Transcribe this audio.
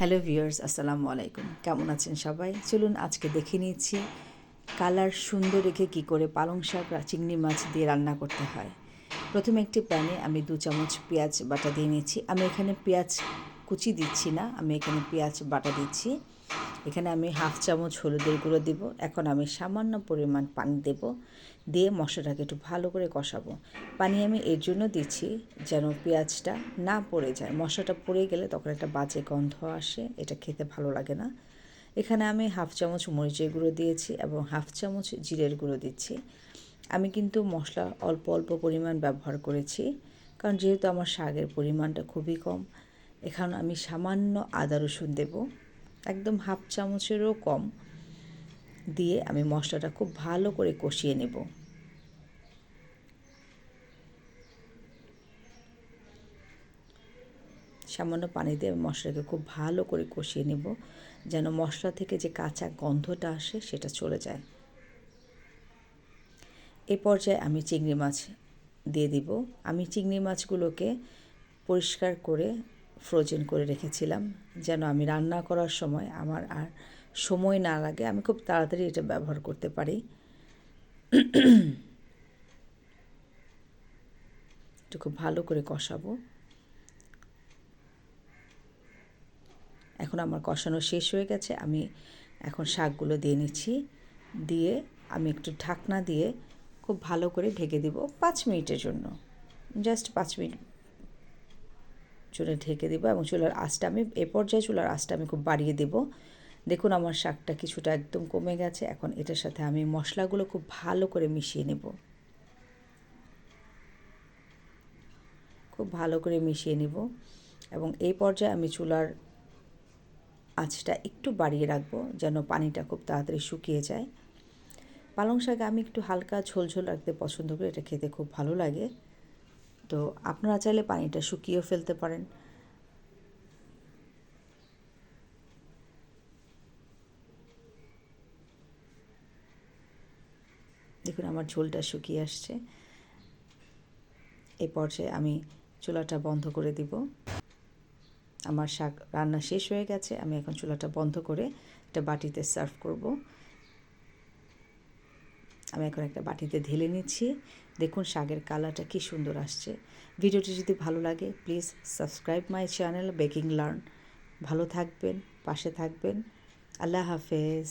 Hello viewers, আসসালামু আলাইকুম। কেমন আছেন সবাই? চলুন আজকে দেখে নিয়েছি কালার সুন্দর রেখে কি করে পালং শাক আর চিংড়ি মাছ দিয়ে রান্না করতে হয়। প্রথমে একটি প্যানে আমি দু চামচ পেঁয়াজ বাটা দিয়ে নিয়েছি। আমি এখানে পেঁয়াজ কুচি দিচ্ছি না, আমি এখানে পেঁয়াজ বাটা দিচ্ছি। এখানে আমি হাফ চামচ হলুদের গুঁড়ো দেব। এখন আমি সামান্য পরিমাণ পানি দেব। দিয়ে মশলাটাকে একটু ভালো করে কষাবো। পানি আমি এর জন্য দিচ্ছি যেন পেঁয়াজটা না পড়ে যায়। মশলাটা পড়ে গেলে তখন একটা বাজে গন্ধ আসে। এটা খেতে ভালো লাগে না। এখানে আমি হাফ চামচ মরিচের গুঁড়ো দিয়েছি এবং হাফ চামচ জিরের গুঁড়ো দিচ্ছি। আমি কিন্তু মশলা অল্প অল্প পরিমাণ ব্যবহার করেছি। কারণ যেহেতু আমার শাকের পরিমাণটা খুবই কম, এখানে আমি সামান্য আদা রসুন দেবো। একদম হাফ চামচেরও কম দিয়ে আমি মশলাটা খুব ভালো করে কষিয়ে নেব। সামান্য পানি দিয়ে মশলাকে খুব ভালো করে কষিয়ে নেব যেন মশলা থেকে যে কাঁচা গন্ধটা আসে সেটা চলে যায়। এ পর্যায়ে আমি চিংড়ি মাছ দিয়ে দিব। আমি চিংড়ি মাছগুলোকে পরিষ্কার করে ফ্রোজেন করে রেখেছিলাম, যেন আমি রান্না করার সময় আমার আর সময় না লাগে। আমি খুব তাড়াতাড়ি এটা ব্যবহার করতে পারি। একটু খুব ভালো করে কষাবো। এখন আমার কষানো শেষ হয়ে গেছে। আমি এখন শাকগুলো দিয়ে নিচ্ছি। দিয়ে আমি একটু ঢাকনা দিয়ে খুব ভালো করে ঢেকে দিব পাঁচ মিনিটের জন্য। জাস্ট পাঁচ মিনিট চুলে ঢেকে দেবো এবং চুলার আঁচটা আমি এ পর্যায়ে চুলার আঁচটা আমি খুব বাড়িয়ে দেব। দেখুন আমার শাকটা কিছুটা একদম কমে গেছে, এখন এটার সাথে আমি মশলাগুলো খুব ভালো করে মিশিয়ে নেব। খুব ভালো করে মিশিয়ে নেব এবং এই পর্যায়ে আমি চুলার আঁচটা একটু বাড়িয়ে রাখব যেন পানিটা খুব তাড়াতাড়ি শুকিয়ে যায়। পালং শাক আমি একটু হালকা ঝোলঝোল রাখতে পছন্দ করি, এটা খেতে খুব ভালো লাগে। তো আপনারা চাইলে পানিটা শুকিয়েও ফেলতে পারেন। দেখুন, আমার ঝোলটা শুকিয়ে আসছে। এই পর্যায়ে আমি চুলাটা বন্ধ করে দিব। আমার শাক রান্না শেষ হয়ে গেছে, আমি এখন চুলাটা বন্ধ করে একটা বাটিতে সার্ভ করব। আমি এখন একটা বাটিতে ঢেলে নিচ্ছি। দেখুন শাকের কালারটা কি সুন্দর আসছে। ভিডিওটি যদি ভালো লাগে please subscribe my channel baking learn ভালো থাকবেন, পাশে থাকবেন। আল্লাহ হাফেজ।